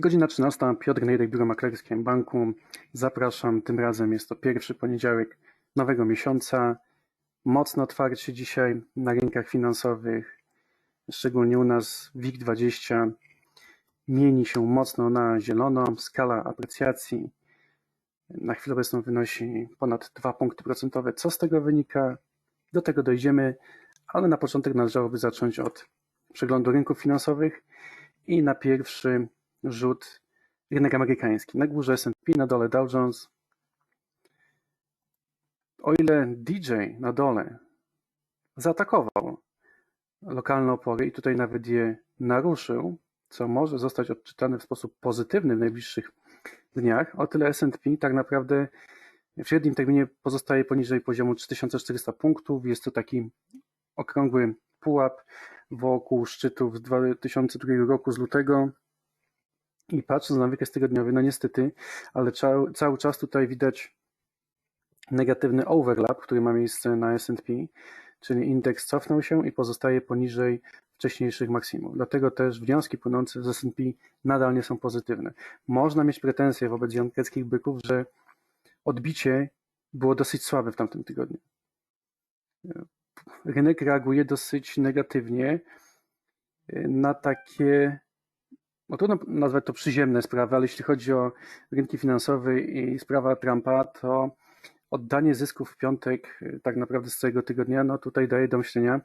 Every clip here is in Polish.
Godzina 13. Piotr Nejdek, Biuro Maklerskie Banku. Zapraszam. Tym razem jest to pierwszy poniedziałek nowego miesiąca. Mocno otwarcie dzisiaj na rynkach finansowych, szczególnie u nas WIG20 mieni się mocno na zielono. Skala aprecjacji na chwilę obecną wynosi ponad 2 punkty procentowe. Co z tego wynika? Do tego dojdziemy, ale na początek należałoby zacząć od przeglądu rynków finansowych i na pierwszy rzut rynek amerykański. Na górze S&P, na dole Dow Jones. O ile DJ na dole zaatakował lokalne opory i tutaj nawet je naruszył, co może zostać odczytane w sposób pozytywny w najbliższych dniach, o tyle S&P tak naprawdę w średnim terminie pozostaje poniżej poziomu 3400 punktów. Jest to taki okrągły pułap wokół szczytów z 2002 roku z lutego. I patrząc na wykres tygodniowy, no niestety, ale cały, cały czas tutaj widać negatywny overlap, który ma miejsce na S&P, czyli indeks cofnął się i pozostaje poniżej wcześniejszych maksimów. Dlatego też wnioski płynące z S&P nadal nie są pozytywne. Można mieć pretensje wobec jankeckich byków, że odbicie było dosyć słabe w tamtym tygodniu. Rynek reaguje dosyć negatywnie na takie no trudno nazwać to przyziemne sprawy, ale jeśli chodzi o rynki finansowe i sprawa Trumpa, to oddanie zysków w piątek y, tak naprawdę z całego tygodnia, no tutaj daje do myślenia,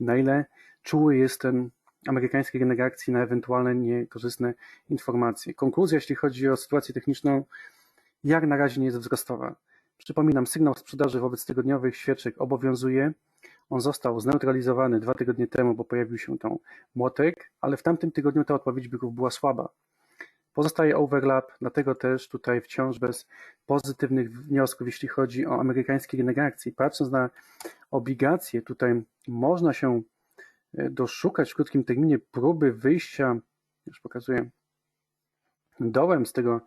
na ile czuły jest ten amerykański rynek akcji na ewentualne niekorzystne informacje. Konkluzja, jeśli chodzi o sytuację techniczną, jak na razie nie jest wzrostowa. Przypominam, sygnał sprzedaży wobec tygodniowych świeczek obowiązuje, on został zneutralizowany dwa tygodnie temu, bo pojawił się tam młotek, ale w tamtym tygodniu ta odpowiedź byków była słaba. Pozostaje overlap, dlatego też tutaj wciąż bez pozytywnych wniosków, jeśli chodzi o amerykański rynek akcji. Patrząc na obligacje, tutaj można się e, doszukać w krótkim terminie próby wyjścia, już pokazuję, dołem z tego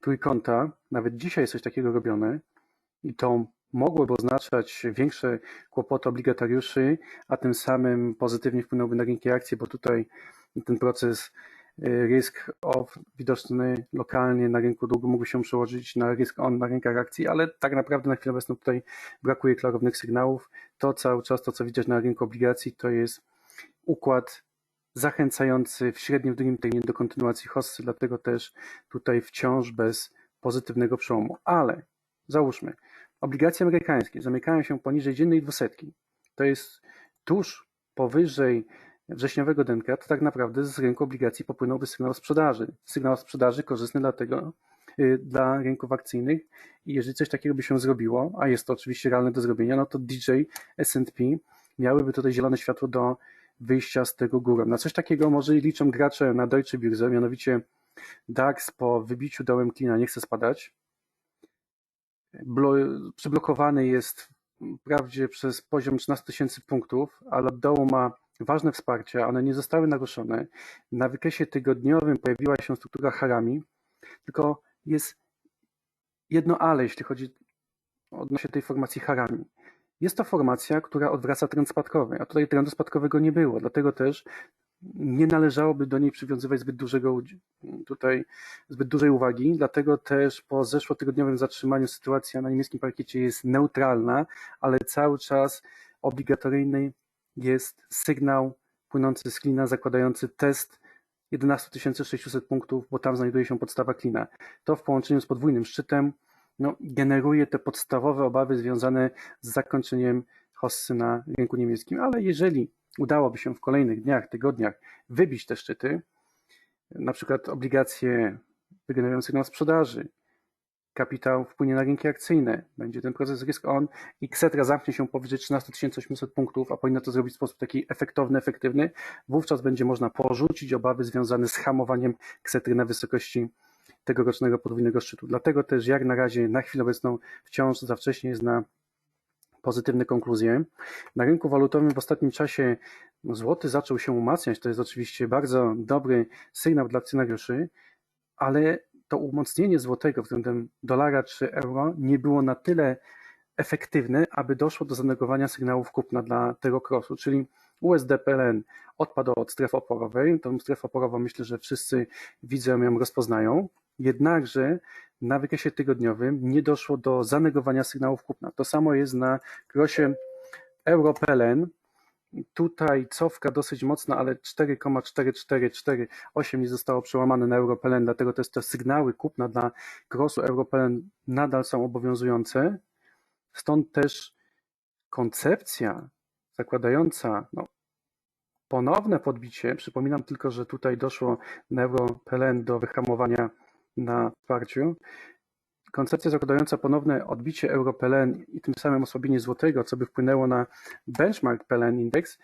trójkąta. Nawet dzisiaj jest coś takiego robione i to mogłoby oznaczać większe kłopoty obligatariuszy, a tym samym pozytywnie wpłynąłby na rynki akcji, bo tutaj ten proces y, risk off widoczny lokalnie na rynku długu mógł się przełożyć na risk on na rynkach akcji, ale tak naprawdę na chwilę obecną tutaj brakuje klarownych sygnałów. To cały czas, to co widać na rynku obligacji, to jest układ zachęcający w średnim, długim terminie do kontynuacji hossy, dlatego też tutaj wciąż bez pozytywnego przełomu. Ale załóżmy, Obligacje amerykańskie zamykają się poniżej dziennej dwusetki. To jest tuż powyżej wrześniowego dęka, to tak naprawdę z rynku obligacji popłynąłby sygnał sprzedaży. Sygnał sprzedaży korzystny dlatego, y, dla rynków akcyjnych i jeżeli coś takiego by się zrobiło, a jest to oczywiście realne do zrobienia, no to DJ, S&P miałyby tutaj zielone światło do wyjścia z tego górą. Na coś takiego może liczą gracze na Deutsche Börse, mianowicie DAX po wybiciu dołem klina nie chce spadać, przyblokowany jest wprawdzie przez poziom 13 tysięcy punktów, ale dołu ma ważne wsparcie, one nie zostały naruszone. Na wykresie tygodniowym pojawiła się struktura harami, tylko jest jedno ale, jeśli chodzi odnośnie tej formacji harami. Jest to formacja, która odwraca trend spadkowy, a tutaj trendu spadkowego nie było, dlatego też nie należałoby do niej przywiązywać zbyt dużego tutaj zbyt dużej uwagi, dlatego też po zeszłotygodniowym zatrzymaniu sytuacja na niemieckim parkiecie jest neutralna, ale cały czas obligatoryjny jest sygnał płynący z klina zakładający test 11 600 punktów, bo tam znajduje się podstawa klina. To w połączeniu z podwójnym szczytem no, generuje te podstawowe obawy związane z zakończeniem hossy na rynku niemieckim, ale jeżeli udałoby się w kolejnych dniach, tygodniach wybić te szczyty, na przykład obligacje wygenerują sygnał sprzedaży, kapitał wpłynie na rynki akcyjne, będzie ten proces risk on i ksetra zamknie się powyżej 13 800 punktów, a powinno to zrobić w sposób taki efektowny, efektywny, wówczas będzie można porzucić obawy związane z hamowaniem ksetry na wysokości tegorocznego podwójnego szczytu. Dlatego też jak na razie na chwilę obecną wciąż za wcześnie jest na pozytywne konkluzje. Na rynku walutowym w ostatnim czasie złoty zaczął się umacniać. To jest oczywiście bardzo dobry sygnał dla akcjonariuszy, ale to umocnienie złotego względem dolara czy euro nie było na tyle efektywne, aby doszło do zanegowania sygnałów kupna dla tego krosu, czyli USD PLN odpadł od strefy oporowej. Tą strefę oporową myślę, że wszyscy widzą ją, rozpoznają. Jednakże na wykresie tygodniowym nie doszło do zanegowania sygnałów kupna. To samo jest na krosie euro-PLN. Tutaj cofka dosyć mocna, ale 4,4448 nie zostało przełamane na euro-PLN, dlatego też te sygnały kupna dla krosu euro-PLN nadal są obowiązujące. Stąd też koncepcja zakładająca no, ponowne podbicie, przypominam tylko, że tutaj doszło na euro-PLN do wyhamowania na wsparciu, koncepcja zakładająca ponowne odbicie euro-PLN i tym samym osłabienie złotego, co by wpłynęło na benchmark PLN indeks,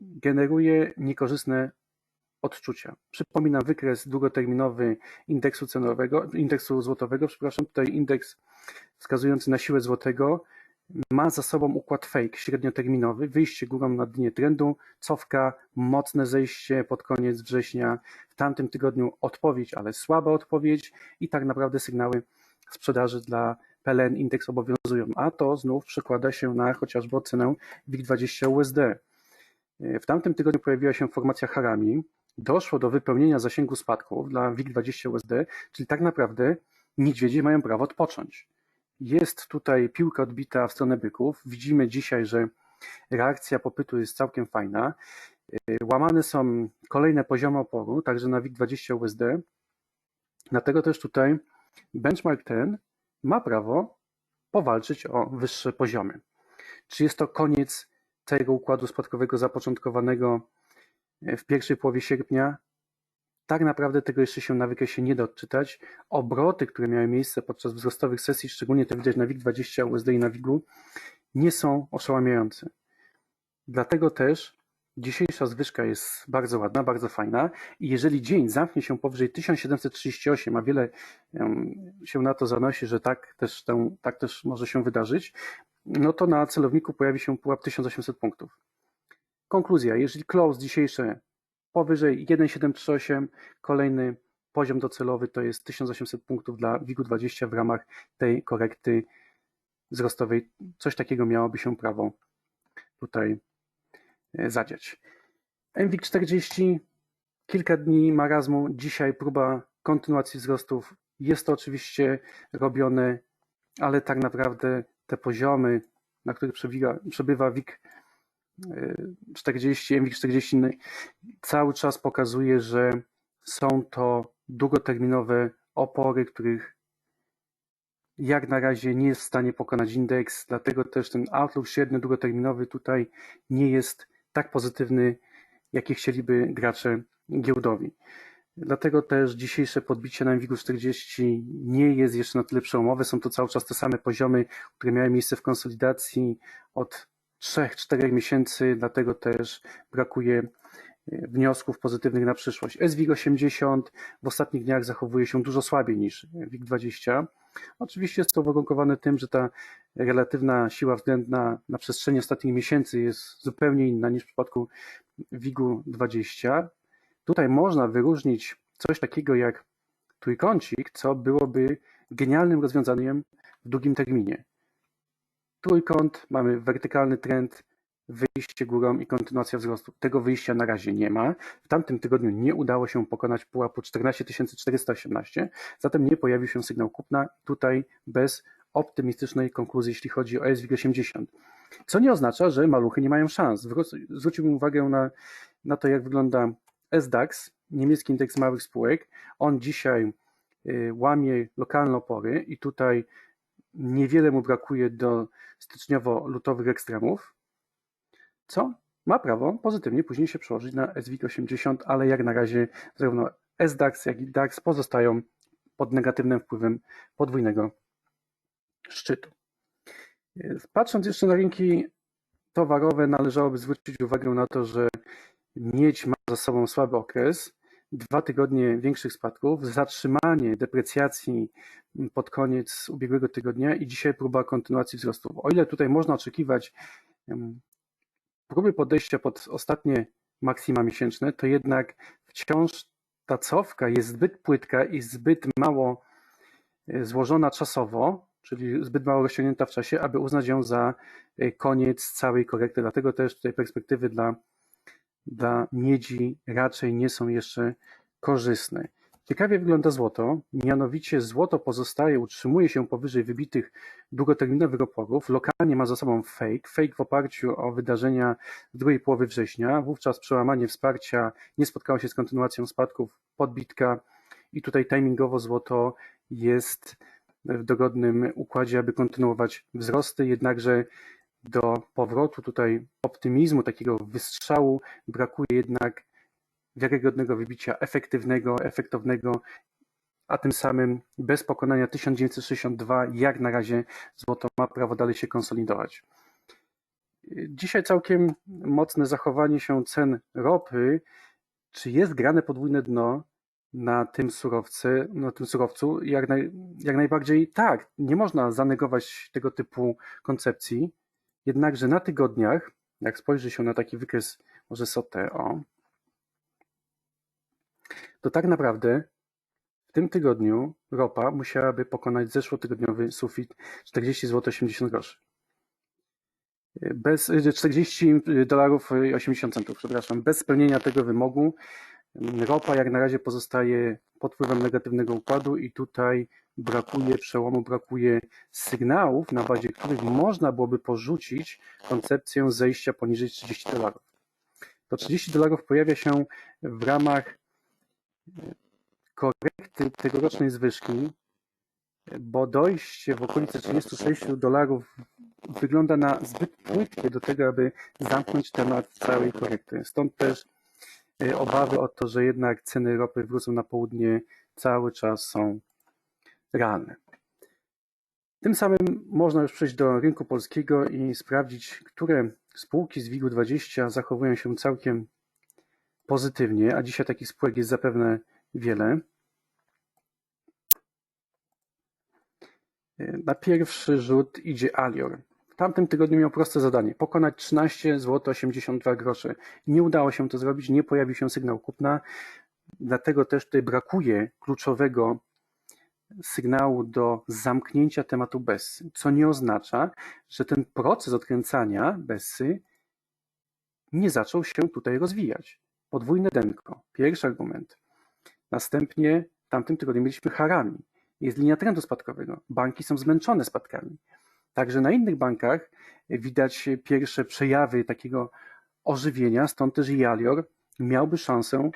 generuje niekorzystne odczucia. Przypominam wykres długoterminowy indeksu cenowego, indeksu złotowego, przepraszam, tutaj indeks wskazujący na siłę złotego ma za sobą układ fake średnioterminowy, wyjście górą na dnie trendu, cofka, mocne zejście pod koniec września, w tamtym tygodniu odpowiedź, ale słaba odpowiedź i tak naprawdę sygnały sprzedaży dla PLN indeks obowiązują, a to znów przekłada się na chociażby ocenę WIG20 USD. W tamtym tygodniu pojawiła się formacja Harami, doszło do wypełnienia zasięgu spadków dla WIG20 USD, czyli tak naprawdę niedźwiedzie mają prawo odpocząć. Jest tutaj piłka odbita w stronę byków. Widzimy dzisiaj, że reakcja popytu jest całkiem fajna. Łamane są kolejne poziomy oporu, także na WIG20 USD. Dlatego też tutaj benchmark ten ma prawo powalczyć o wyższe poziomy. Czy jest to koniec tego układu spadkowego zapoczątkowanego w pierwszej połowie sierpnia? Tak naprawdę tego jeszcze się na wykresie nie da odczytać. Obroty, które miały miejsce podczas wzrostowych sesji, szczególnie to widać na WIG20, USD i na WIG-u, nie są oszałamiające. Dlatego też Dzisiejsza zwyżka jest bardzo ładna, bardzo fajna i jeżeli dzień zamknie się powyżej 1738, a wiele się na to zanosi, że tak też, tę, tak też może się wydarzyć, no to na celowniku pojawi się pułap 1800 punktów. Konkluzja, jeżeli close dzisiejsze powyżej 1738, kolejny poziom docelowy to jest 1800 punktów dla WIG-20 w ramach tej korekty wzrostowej. Coś takiego miałoby się prawo tutaj E, zadziać. MWIG 40, kilka dni marazmu, dzisiaj próba kontynuacji wzrostów. Jest to oczywiście robione, ale tak naprawdę te poziomy, na których przebiega, przebywa WIG 40, MWIG 40 cały czas pokazuje, że są to długoterminowe opory, których jak na razie nie jest w stanie pokonać indeks, dlatego też ten outlook średnio długoterminowy tutaj nie jest tak pozytywny, jaki chcieliby gracze giełdowi. Dlatego też dzisiejsze podbicie na MWIG 40 nie jest jeszcze na tyle przełomowe. Są to cały czas te same poziomy, które miały miejsce w konsolidacji od 3-4 miesięcy, dlatego też brakuje e, wniosków pozytywnych na przyszłość. SWIG 80 w ostatnich dniach zachowuje się dużo słabiej niż WIG 20. Oczywiście jest to uwarunkowane tym, że ta relatywna siła względna na przestrzeni ostatnich miesięcy jest zupełnie inna niż w przypadku WIG-u 20. Tutaj można wyróżnić coś takiego jak trójkącik, co byłoby genialnym rozwiązaniem w długim terminie. Trójkąt, mamy wertykalny trend, wyjście górą i kontynuacja wzrostu. Tego wyjścia na razie nie ma. W tamtym tygodniu nie udało się pokonać pułapu 14 418, zatem nie pojawił się sygnał kupna tutaj bez optymistycznej konkluzji, jeśli chodzi o SWIG 80. Co nie oznacza, że maluchy nie mają szans. Zwróciłbym uwagę na, na to, jak wygląda SDAX, niemiecki indeks małych spółek. On dzisiaj y, łamie lokalne opory i tutaj niewiele mu brakuje do styczniowo-lutowych ekstremów co ma prawo pozytywnie później się przełożyć na SWIG 80, ale jak na razie zarówno SDAX, jak i DAX pozostają pod negatywnym wpływem podwójnego szczytu. Patrząc jeszcze na rynki towarowe, należałoby zwrócić uwagę na to, że miedź ma za sobą słaby okres, dwa tygodnie większych spadków, zatrzymanie deprecjacji pod koniec ubiegłego tygodnia i dzisiaj próba kontynuacji wzrostów. O ile tutaj można oczekiwać próby podejścia pod ostatnie maksima miesięczne, to jednak wciąż ta cofka jest zbyt płytka i zbyt mało e, złożona czasowo, czyli zbyt mało rozciągnięta w czasie, aby uznać ją za e, koniec całej korekty. Dlatego też tutaj perspektywy dla dla miedzi raczej nie są jeszcze korzystne. Ciekawie wygląda złoto, mianowicie złoto pozostaje, utrzymuje się powyżej wybitych długoterminowych oporów. Lokalnie ma za sobą fake, fake w oparciu o wydarzenia z drugiej połowy września. Wówczas przełamanie wsparcia nie spotkało się z kontynuacją spadków, podbitka i tutaj timingowo złoto jest w dogodnym układzie, aby kontynuować wzrosty, jednakże do powrotu tutaj optymizmu, takiego wystrzału brakuje jednak wiarygodnego wybicia efektywnego, efektownego, a tym samym bez pokonania 1962 jak na razie złoto ma prawo dalej się konsolidować. Dzisiaj całkiem mocne zachowanie się cen ropy. Czy jest grane podwójne dno na tym surowcy, na tym surowcu? Jak, naj, jak najbardziej tak. Nie można zanegować tego typu koncepcji. Jednakże na tygodniach, jak spojrzy się na taki wykres może SOTE, o, to tak naprawdę w tym tygodniu ropa musiałaby pokonać zeszłotygodniowy sufit 40 zł 80 groszy. Bez 40 dolarów 80 centów, przepraszam. Bez spełnienia tego wymogu ropa jak na razie pozostaje pod wpływem negatywnego układu i tutaj brakuje przełomu, brakuje sygnałów, na bazie których można byłoby porzucić koncepcję zejścia poniżej 30 dolarów. To 30 dolarów pojawia się w ramach korekty tegorocznej zwyżki, bo dojście w okolice 36 dolarów wygląda na zbyt płytkie do tego, aby zamknąć temat całej korekty. Stąd też e, obawy o to, że jednak ceny ropy wrócą na południe cały czas są realne. Tym samym można już przejść do rynku polskiego i sprawdzić, które spółki z WIG-20 zachowują się całkiem pozytywnie, a dzisiaj takich spółek jest zapewne wiele. Na pierwszy rzut idzie Alior. W tamtym tygodniu miał proste zadanie: pokonać 13 zł 82 groszy. Nie udało się to zrobić, nie pojawił się sygnał kupna, dlatego też tutaj brakuje kluczowego sygnału do zamknięcia tematu Bessy, co nie oznacza, że ten proces odkręcania Bessy nie zaczął się tutaj rozwijać. Podwójne denko. Pierwszy argument. Następnie w tamtym tygodniu mieliśmy harami. Jest linia trendu spadkowego. Banki są zmęczone spadkami. Także na innych bankach widać pierwsze przejawy takiego ożywienia, stąd też Jalior miałby szansę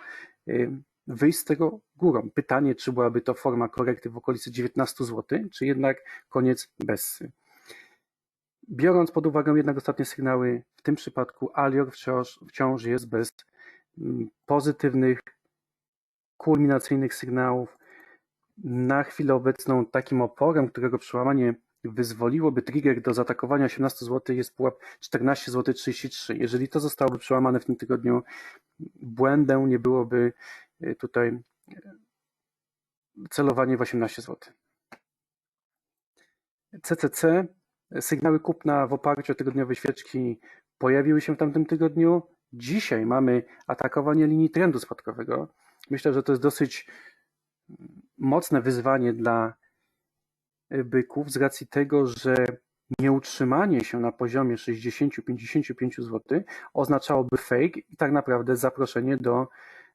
y, wyjść z tego górą. Pytanie, czy byłaby to forma korekty w okolicy 19 zł, czy jednak koniec Bessy. Biorąc pod uwagę jednak ostatnie sygnały, w tym przypadku Alior wciąż, wciąż jest bez mm, pozytywnych, kulminacyjnych sygnałów. Na chwilę obecną takim oporem, którego przełamanie wyzwoliłoby trigger do zaatakowania 18 zł jest pułap 14 zł 33. Jeżeli to zostałoby przełamane w tym tygodniu, błędem nie byłoby tutaj y, celowanie w 18 zł. CCC Sygnały kupna w oparciu o tygodniowe świeczki pojawiły się w tamtym tygodniu. Dzisiaj mamy atakowanie linii trendu spadkowego. Myślę, że to jest dosyć mocne wyzwanie dla byków z racji tego, że nieutrzymanie się na poziomie 60-55 zł oznaczałoby fake i tak naprawdę zaproszenie do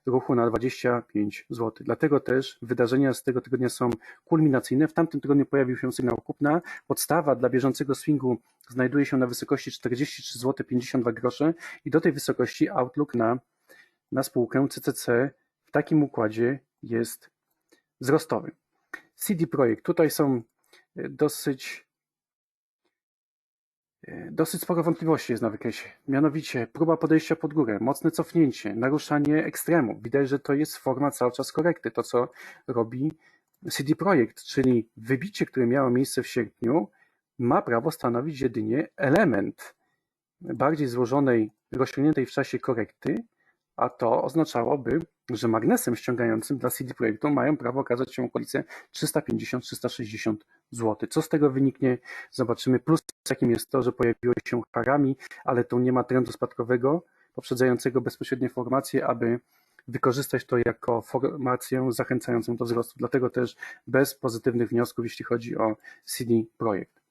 ruchu na 25 zł. Dlatego też wydarzenia z tego tygodnia są kulminacyjne. W tamtym tygodniu pojawił się sygnał kupna. Podstawa dla bieżącego swingu znajduje się na wysokości 43 zł 52 grosze i do tej wysokości outlook na, na spółkę CCC w takim układzie jest wzrostowy. CD Projekt. Tutaj są dosyć Dosyć sporo wątpliwości jest na wykresie. Mianowicie próba podejścia pod górę, mocne cofnięcie, naruszanie ekstremu. Widać, że to jest forma cały czas korekty. To, co robi CD Projekt, czyli wybicie, które miało miejsce w sierpniu, ma prawo stanowić jedynie element bardziej złożonej, rozciągniętej w czasie korekty, a to oznaczałoby, że magnesem ściągającym dla CD Projektu mają prawo okazać się okolice 350-360 zł. Co z tego wyniknie? Zobaczymy. Plus jakim jest to, że pojawiło się harami, ale tu nie ma trendu spadkowego poprzedzającego bezpośrednie formacje, aby wykorzystać to jako formację zachęcającą do wzrostu. Dlatego też bez pozytywnych wniosków, jeśli chodzi o CD Projekt.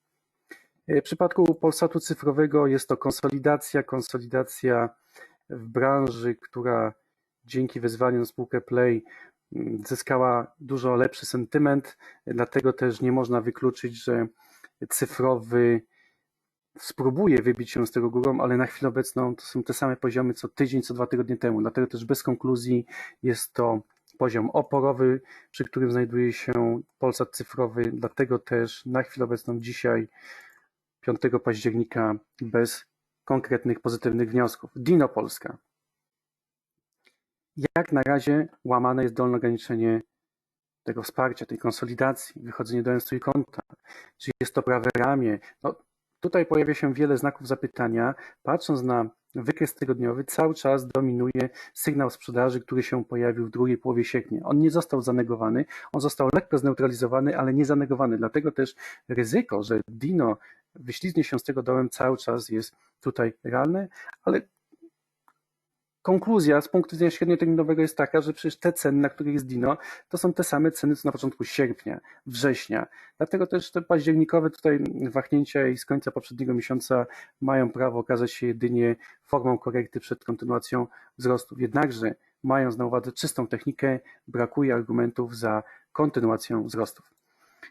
W przypadku Polsatu cyfrowego jest to konsolidacja, konsolidacja w branży, która dzięki wezwaniu spółkę Play zyskała dużo lepszy sentyment, dlatego też nie można wykluczyć, że cyfrowy spróbuje wybić się z tego górą, ale na chwilę obecną to są te same poziomy co tydzień, co dwa tygodnie temu. Dlatego też bez konkluzji jest to poziom oporowy, przy którym znajduje się Polsat cyfrowy. Dlatego też na chwilę obecną dzisiaj, 5 października, bez konkretnych pozytywnych wniosków. Dino Polska. Jak na razie łamane jest dolne ograniczenie tego wsparcia, tej konsolidacji, wychodzenie do konta. Czy jest to prawe ramię? No, Tutaj pojawia się wiele znaków zapytania. Patrząc na wykres tygodniowy, cały czas dominuje sygnał sprzedaży, który się pojawił w drugiej połowie sierpnia. On nie został zanegowany, on został lekko zneutralizowany, ale nie zanegowany. Dlatego też ryzyko, że Dino wyślizgnie się z tego dołem cały czas jest tutaj realne, ale konkluzja z punktu widzenia średnioterminowego jest taka, że przecież te ceny, na których jest Dino, to są te same ceny, co na początku sierpnia, września. Dlatego też te październikowe tutaj wahnięcia i z końca poprzedniego miesiąca mają prawo okazać się jedynie formą korekty przed kontynuacją wzrostów. Jednakże, mając na uwadze czystą technikę, brakuje argumentów za kontynuacją wzrostów.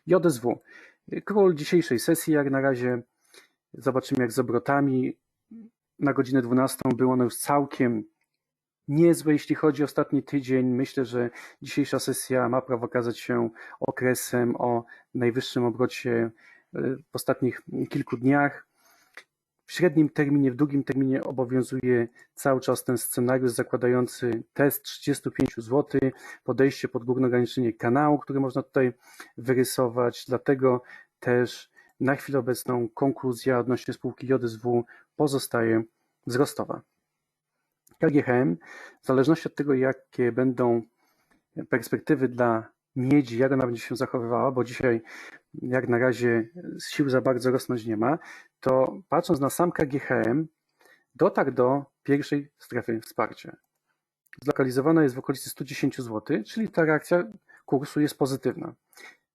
JSW. Król dzisiejszej sesji, jak na razie, zobaczymy jak z obrotami. Na godzinę 12 było ono już całkiem niezłe, jeśli chodzi o ostatni tydzień. Myślę, że dzisiejsza sesja ma prawo okazać się okresem o najwyższym obrocie e, w ostatnich kilku dniach. W średnim terminie, w długim terminie obowiązuje cały czas ten scenariusz zakładający test 35 zł, podejście pod górne ograniczenie kanału, który można tutaj wyrysować. Dlatego też na chwilę obecną konkluzja odnośnie spółki JSW pozostaje wzrostowa. KGHM, w zależności od tego, jakie będą perspektywy dla miedzi, jak ona będzie się zachowywała, bo dzisiaj jak na razie sił za bardzo rosnąć nie ma, to patrząc na sam KGHM, dotarł do pierwszej strefy wsparcia. Zlokalizowana jest w okolicy 110 zł, czyli ta reakcja kursu jest pozytywna.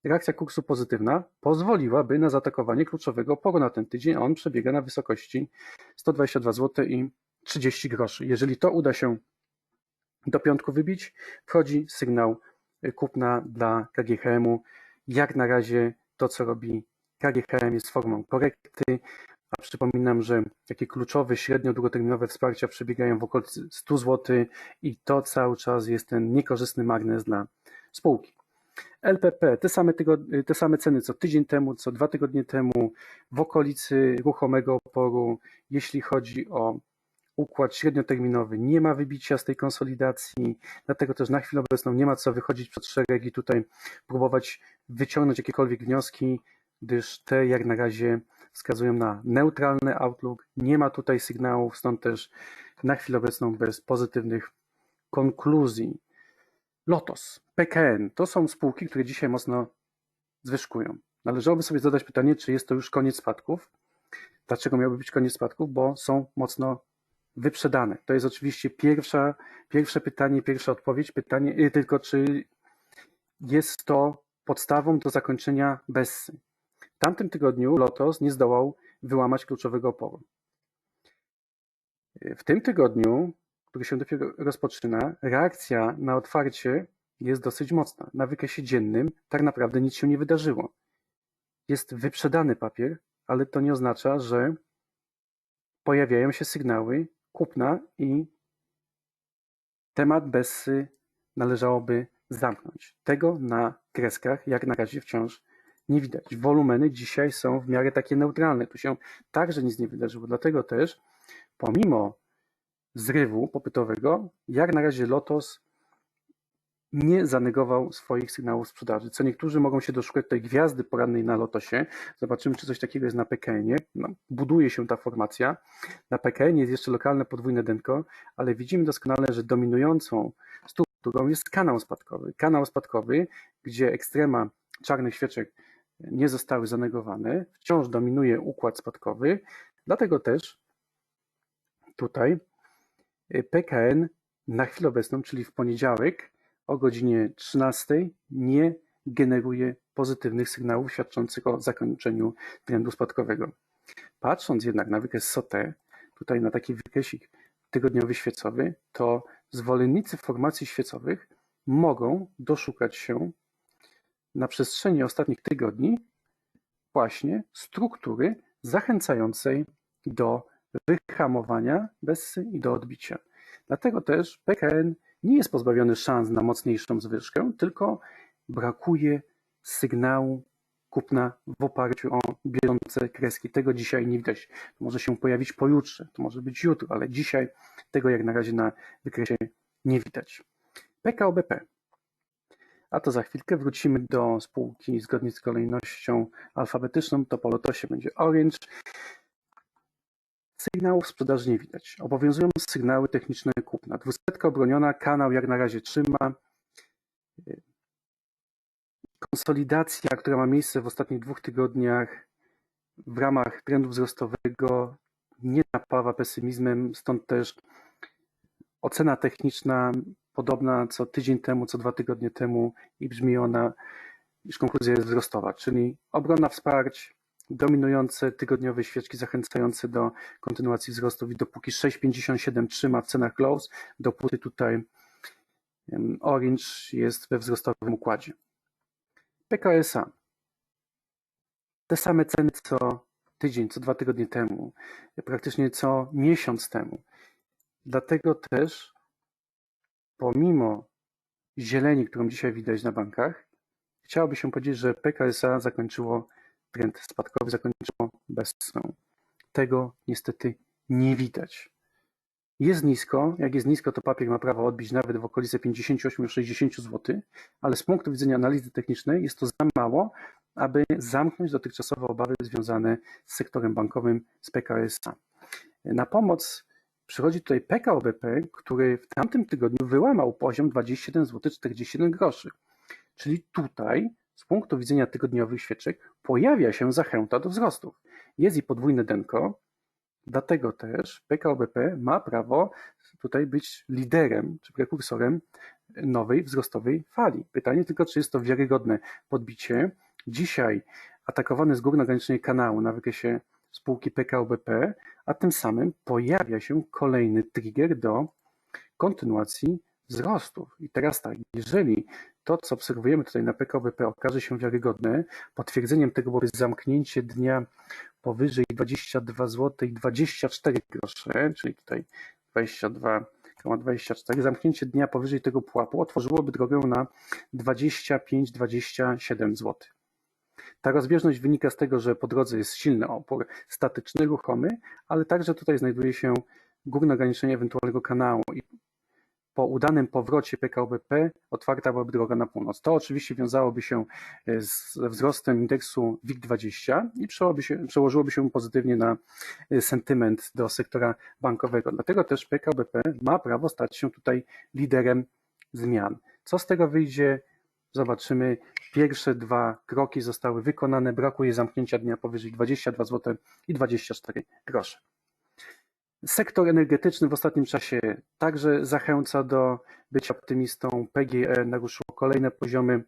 Reakcja kursu pozytywna pozwoliłaby na zaatakowanie kluczowego oporu na ten tydzień, a on przebiega na wysokości 122 zł i 30 groszy. Jeżeli to uda się do piątku wybić, wchodzi sygnał kupna dla KGHM-u. Jak na razie to, co robi KGHM jest formą korekty, a przypominam, że takie kluczowe, średnio długoterminowe wsparcia przebiegają w okolicy 100 zł i to cały czas jest ten niekorzystny magnes dla spółki. LPP, te same, te same ceny co tydzień temu, co dwa tygodnie temu, w okolicy ruchomego oporu, jeśli chodzi o układ średnioterminowy nie ma wybicia z tej konsolidacji, dlatego też na chwilę obecną nie ma co wychodzić przed szereg i tutaj próbować wyciągnąć jakiekolwiek wnioski, gdyż te jak na razie wskazują na neutralny outlook. Nie ma tutaj sygnałów, stąd też na chwilę obecną bez pozytywnych konkluzji. Lotos, PKN to są spółki, które dzisiaj mocno zwyżkują. Należałoby sobie zadać pytanie, czy jest to już koniec spadków. Dlaczego miałby być koniec spadków? Bo są mocno wyprzedane. To jest oczywiście pierwsza, pierwsze pytanie, pierwsza odpowiedź. Pytanie y, tylko, czy jest to podstawą do zakończenia Bessy. W tamtym tygodniu Lotos nie zdołał wyłamać kluczowego oporu. W tym tygodniu, który się dopiero rozpoczyna, reakcja na otwarcie jest dosyć mocna. Na wykresie dziennym tak naprawdę nic się nie wydarzyło. Jest wyprzedany papier, ale to nie oznacza, że pojawiają się sygnały kupna i temat Bessy należałoby zamknąć. Tego na kreskach jak na razie wciąż nie widać. Wolumeny dzisiaj są w miarę takie neutralne. Tu się także nic nie wydarzyło. Dlatego też pomimo zrywu popytowego, jak na razie Lotos nie zanegował swoich sygnałów sprzedaży. Co niektórzy mogą się doszukać tej gwiazdy porannej na Lotosie. Zobaczymy, czy coś takiego jest na PKN-ie. No, buduje się ta formacja. Na PKN jest jeszcze lokalne podwójne denko, ale widzimy doskonale, że dominującą strukturą jest kanał spadkowy. Kanał spadkowy, gdzie ekstrema czarnych świeczek nie zostały zanegowane, wciąż dominuje układ spadkowy, dlatego też tutaj PKN na chwilę obecną, czyli w poniedziałek, o godzinie 13 nie generuje pozytywnych sygnałów świadczących o zakończeniu trendu spadkowego. Patrząc jednak na wykres SOTE, tutaj na taki wykresik tygodniowy świecowy, to zwolennicy formacji świecowych mogą doszukać się na przestrzeni ostatnich tygodni właśnie struktury zachęcającej do wyhamowania Bessy i do odbicia. Dlatego też PKN nie jest pozbawiony szans na mocniejszą zwyżkę, tylko brakuje sygnału kupna w oparciu o bieżące kreski. Tego dzisiaj nie widać. To może się pojawić pojutrze, to może być jutro, ale dzisiaj tego jak na razie na wykresie nie widać. PKO BP. A to za chwilkę wrócimy do spółki zgodnie z kolejnością alfabetyczną. To po lotosie będzie Orange. Sygnałów sprzedaży nie widać. Obowiązują sygnały techniczne kupna. Dwusetka obroniona, kanał jak na razie trzyma. Konsolidacja, która ma miejsce w ostatnich dwóch tygodniach w ramach trendu wzrostowego nie napawa pesymizmem, stąd też ocena techniczna podobna co tydzień temu, co dwa tygodnie temu i brzmi ona, iż konkluzja jest wzrostowa, czyli obrona wsparć, dominujące tygodniowe świeczki zachęcające do kontynuacji wzrostów i dopóki 6,57 trzyma w cenach close, dopóty tutaj Orange jest we wzrostowym układzie. PKSA. Te same ceny co tydzień, co dwa tygodnie temu, praktycznie co miesiąc temu. Dlatego też, pomimo zieleni, którą dzisiaj widać na bankach, chciałoby się powiedzieć, że PKSA zakończyło trend spadkowy, zakończyło bezsną. Tego niestety nie widać. Jest nisko, jak jest nisko, to papier ma prawo odbić nawet w okolice 58-60 zł, ale z punktu widzenia analizy technicznej jest to za mało, aby zamknąć dotychczasowe obawy związane z sektorem bankowym z PKS-a. Na pomoc przychodzi tutaj PKO BP, który w tamtym tygodniu wyłamał poziom 27 zł 47 groszy. Czyli tutaj z punktu widzenia tygodniowych świeczek pojawia się zachęta do wzrostów. Jest i podwójne denko, Dlatego też PKO BP ma prawo tutaj być liderem czy prekursorem nowej wzrostowej fali. Pytanie tylko, czy jest to wiarygodne podbicie. Dzisiaj atakowany z górna ograniczenie kanału na wykresie spółki PKO BP, a tym samym pojawia się kolejny trigger do kontynuacji wzrostów. I teraz tak, jeżeli to, co obserwujemy tutaj na PKO BP okaże się wiarygodne, potwierdzeniem tego byłoby zamknięcie dnia powyżej 22 zł i 24 grosze, czyli tutaj 22,24. Zamknięcie dnia powyżej tego pułapu otworzyłoby drogę na 25-27 zł. Ta rozbieżność wynika z tego, że po drodze jest silny opór statyczny, ruchomy, ale także tutaj znajduje się górne ograniczenie ewentualnego kanału i po udanym powrocie PKO BP otwarta byłaby droga na północ. To oczywiście wiązałoby się e, ze wzrostem indeksu WIG20 i się, przełożyłoby się pozytywnie na e, sentyment do sektora bankowego. Dlatego też PKO BP ma prawo stać się tutaj liderem zmian. Co z tego wyjdzie? Zobaczymy. Pierwsze dwa kroki zostały wykonane. Brakuje zamknięcia dnia powyżej 22 zł i 24 grosze. Sektor energetyczny w ostatnim czasie także zachęca do bycia optymistą. PGE naruszyło kolejne poziomy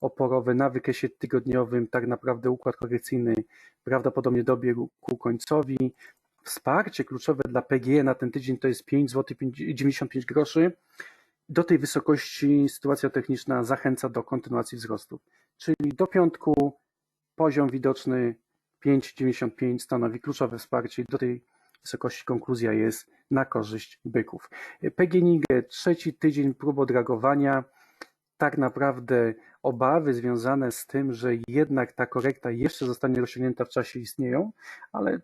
oporowe na wykresie tygodniowym. Tak naprawdę układ korekcyjny prawdopodobnie dobiegł ku końcowi. Wsparcie kluczowe dla PGE na ten tydzień to jest 5 zł 95 groszy. Do tej wysokości sytuacja techniczna zachęca do kontynuacji wzrostu. Czyli do piątku poziom widoczny 5,95 stanowi kluczowe wsparcie. Do tej wysokości konkluzja jest na korzyść byków. PGNiG trzeci tydzień prób odragowania. Tak naprawdę obawy związane z tym, że jednak ta korekta jeszcze zostanie rozciągnięta w czasie istnieją, ale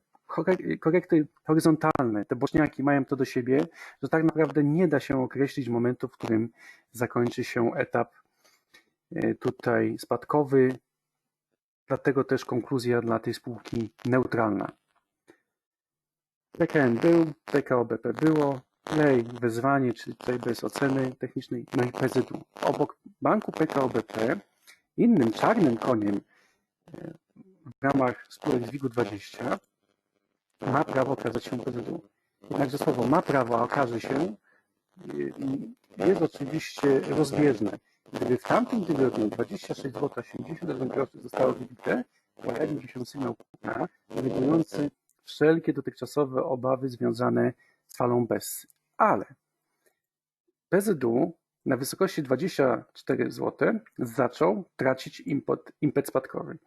korekty horyzontalne, te boczniaki mają to do siebie, że tak naprawdę nie da się określić momentu, w którym zakończy się etap e, tutaj spadkowy, dlatego też konkluzja dla tej spółki neutralna. PKN był, PKO BP było, Play wezwanie, czyli tutaj bez oceny technicznej, no i PZU. Obok banku PKO BP innym czarnym koniem e, w ramach spółek z WIG-20 ma prawo okazać się PZU. Jednakże słowo ma prawo, a okaże się jest oczywiście rozbieżne. Gdyby w tamtym tygodniu 26 zł 81 groszy zostało wybite, pojawił się sygnał kupna, realizujący wszelkie dotychczasowe obawy związane z falą Bessy. ale PZU na wysokości 24 zł zaczął tracić impet, spadkowy.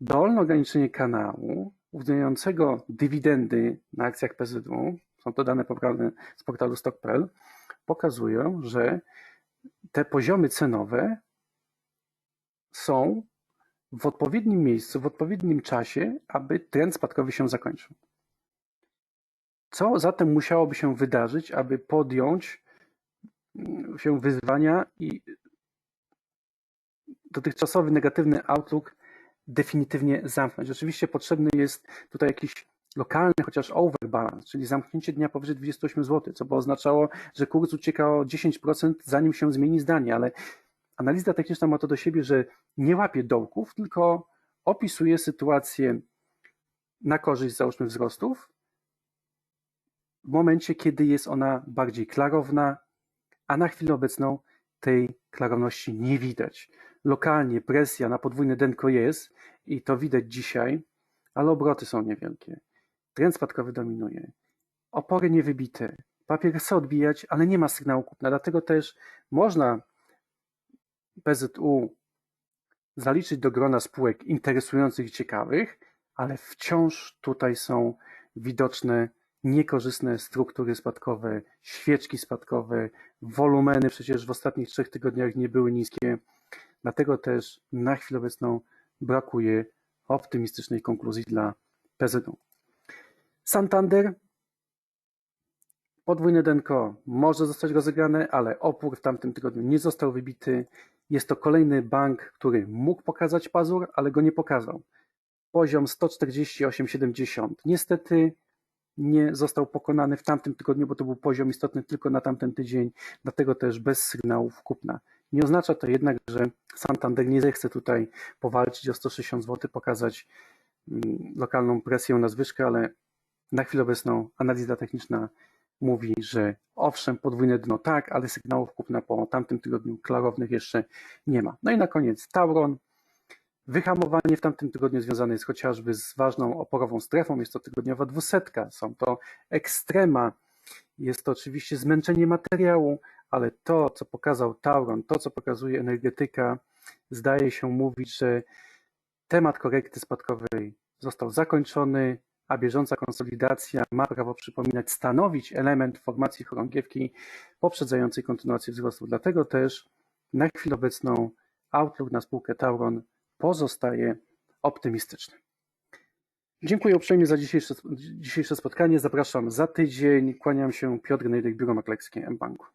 Dolne ograniczenie kanału uwzględniającego dywidendy na akcjach PZU, są to dane pobrane z portalu stock.pl, pokazują, że te poziomy cenowe są w odpowiednim miejscu, w odpowiednim czasie, aby trend spadkowy się zakończył. Co zatem musiałoby się wydarzyć, aby podjąć mm, się wyzwania i dotychczasowy negatywny outlook definitywnie zamknąć? Oczywiście potrzebny jest tutaj jakiś lokalny chociaż overbalance, czyli zamknięcie dnia powyżej 28 zł, co by oznaczało, że kurs ucieka o 10% zanim się zmieni zdanie, ale analiza techniczna ma to do siebie, że nie łapie dołków, tylko opisuje sytuację na korzyść załóżmy wzrostów w momencie, kiedy jest ona bardziej klarowna, a na chwilę obecną tej klarowności nie widać. Lokalnie presja na podwójne denko jest i to widać dzisiaj, ale obroty są niewielkie. Trend spadkowy dominuje. Opory niewybite. Papier chce odbijać, ale nie ma sygnału kupna. Dlatego też można PZU zaliczyć do grona spółek interesujących i ciekawych, ale wciąż tutaj są widoczne niekorzystne struktury spadkowe, świeczki spadkowe, wolumeny przecież w ostatnich trzech tygodniach nie były niskie. Dlatego też na chwilę obecną brakuje optymistycznej konkluzji dla PZU. Santander, podwójne denko może zostać rozegrane, ale opór w tamtym tygodniu nie został wybity. Jest to kolejny bank, który mógł pokazać pazur, ale go nie pokazał. Poziom 148,70 niestety nie został pokonany w tamtym tygodniu, bo to był poziom istotny tylko na tamten tydzień, dlatego też bez sygnałów kupna. Nie oznacza to jednak, że Santander nie zechce tutaj powalczyć o 160 zł, pokazać mm, lokalną presję na zwyżkę, ale na chwilę obecną analiza techniczna mówi, że owszem, podwójne dno tak, ale sygnałów kupna po tamtym tygodniu klarownych jeszcze nie ma. No i na koniec Tauron. Wyhamowanie w tamtym tygodniu związane jest chociażby z ważną oporową strefą, jest to tygodniowa dwusetka, są to ekstrema, jest to oczywiście zmęczenie materiału, ale to, co pokazał Tauron, to, co pokazuje energetyka, zdaje się mówić, że temat korekty spadkowej został zakończony, a bieżąca konsolidacja ma prawo przypominać, stanowić element formacji chorągiewki poprzedzającej kontynuację wzrostu. Dlatego też na chwilę obecną outlook na spółkę Tauron pozostaje optymistyczny. Dziękuję uprzejmie za dzisiejsze, dzisiejsze spotkanie. Zapraszam za tydzień. Kłaniam się Piotr Nejdek, Biuro Maklerskie M-Banku.